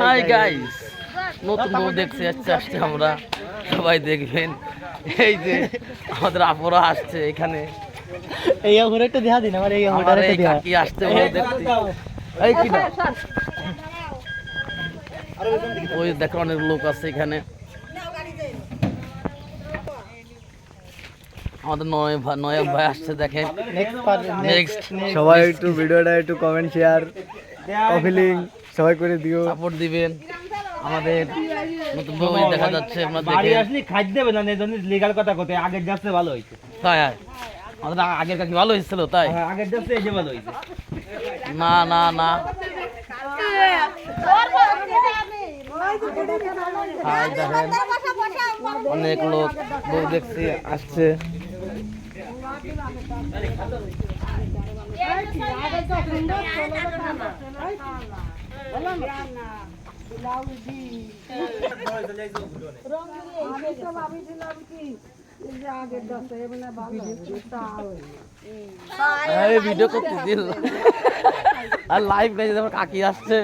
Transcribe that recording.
Hi guys নতুন বউ দেখতে যাচ্ছে আসছে আমরা। সবাই দেখবেন। এই যে আমাদের আপুরা আসছে এখানে। এই ঘুরে একটু দেখা দিন আমার এই দেখা কাকি আসছে বউ দেখতে। এই কি না ওই দেখো অনেক লোক আছে এখানে। আমাদের নয় ভাই নয় ভাই আসছে দেখেন নেক্সট সবাই একটু ভিডিওটা একটু কমেন্ট শেয়ার লিঙ্ক সবাই করে দিও। সাপোর্ট দিবেন। আমাদের নতুন বউ দেখা যাচ্ছে আমরা বাড়ি আসলে খাদ্য দেবে না এই জন্য লিগাল কথা কোথায় আগের যাচ্ছে ভালো হয়েছে তাই আর? আমাদের আগের কাকি ভালো হয়েছিল তাই? হ্যাঁ, আগের যাচ্ছে এই যে ভালো হয়েছে না না না। অনেক লোক বউ দেখছি আসছে। ভিডিও করতে দিল আর লাইভ গেছে কাকি আসছে।